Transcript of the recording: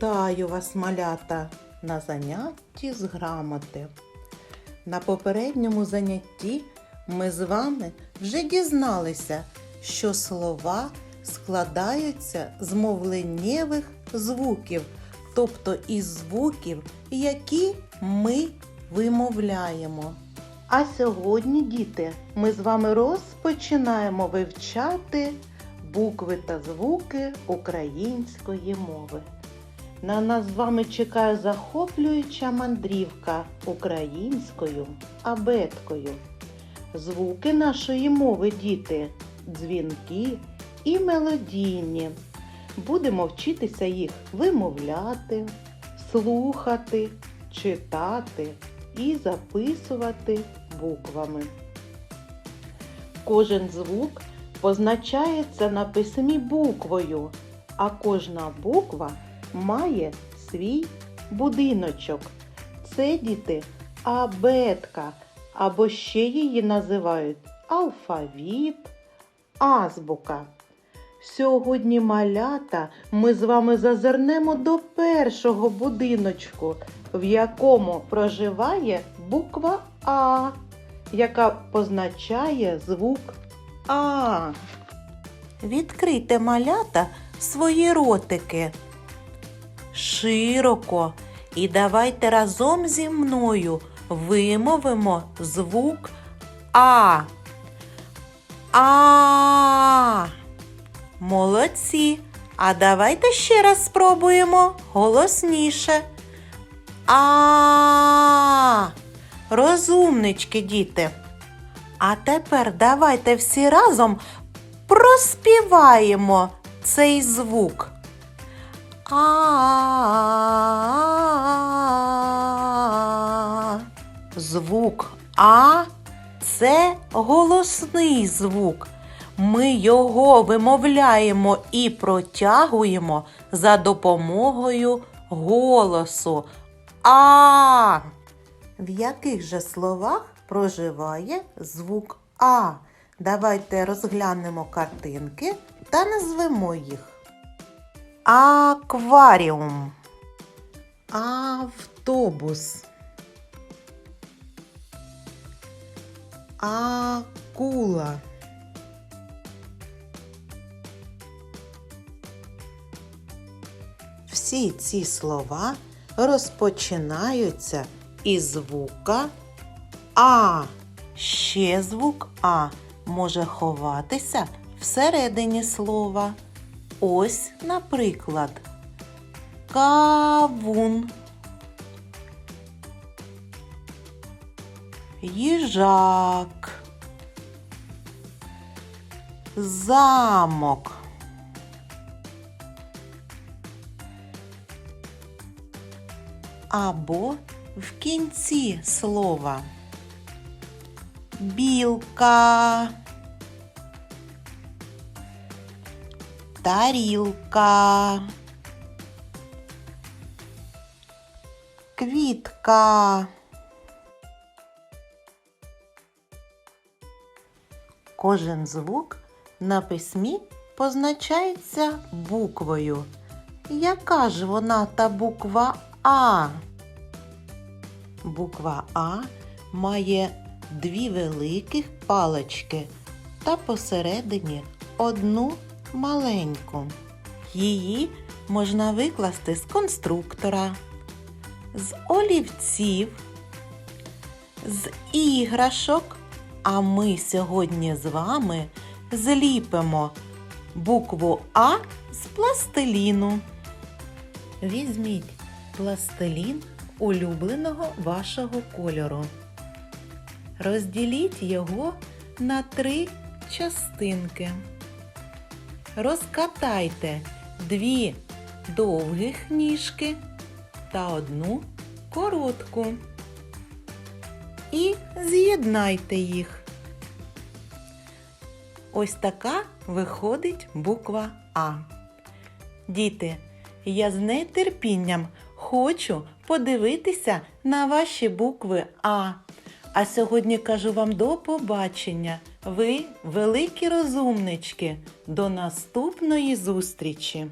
Вітаю вас, малята, на занятті з грамоти. На попередньому занятті ми з вами вже дізналися, що слова складаються з мовленнєвих звуків, тобто із звуків, які ми вимовляємо. А сьогодні, діти, ми з вами розпочинаємо вивчати букви та звуки української мови. На нас з вами чекає захоплююча мандрівка українською абеткою. Звуки нашої мови, діти, дзвінки і мелодійні. Будемо вчитися їх вимовляти, слухати, читати і записувати буквами. Кожен звук позначається на письмі буквою, а кожна буква має свій будиночок. Це діти абетка, або ще її називають алфавіт, азбука. Сьогодні малята ми з вами зазирнемо до першого будиночку, в якому проживає буква А, яка позначає звук А. Відкрийте малята свої ротики широко і давайте разом зі мною вимовимо звук А. А. Молодці. А давайте ще раз спробуємо голосніше. А. Розумнички, діти. А тепер давайте всі разом проспіваємо цей звук. А. Звук А це голосний звук. Ми його вимовляємо і протягуємо за допомогою голосу. А. В яких же словах проживає звук А? Давайте розглянемо картинки та назвемо їх. Акваріум. Автобус. Акула. Всі ці слова розпочинаються із звука А. Ще звук А може ховатися всередині слова. Ось, наприклад, кавун, їжак, замок. Або в кінці слова білка. Тарілка, квітка. Кожен звук на письмі позначається буквою. Яка ж вона та буква А? Буква А має дві великих палички та посередині одну маленьку. Її можна викласти з конструктора, з олівців, з іграшок. А ми сьогодні з вами зліпимо букву А з пластиліну. Візьміть пластилін улюбленого вашого кольору. Розділіть його на три частинки. Розкатайте дві довгих ніжки та одну коротку. І з'єднайте їх. Ось така виходить буква А. Діти, я з нетерпінням хочу подивитися на ваші букви А. А сьогодні кажу вам до побачення. Ви великі розумнички. До наступної зустрічі!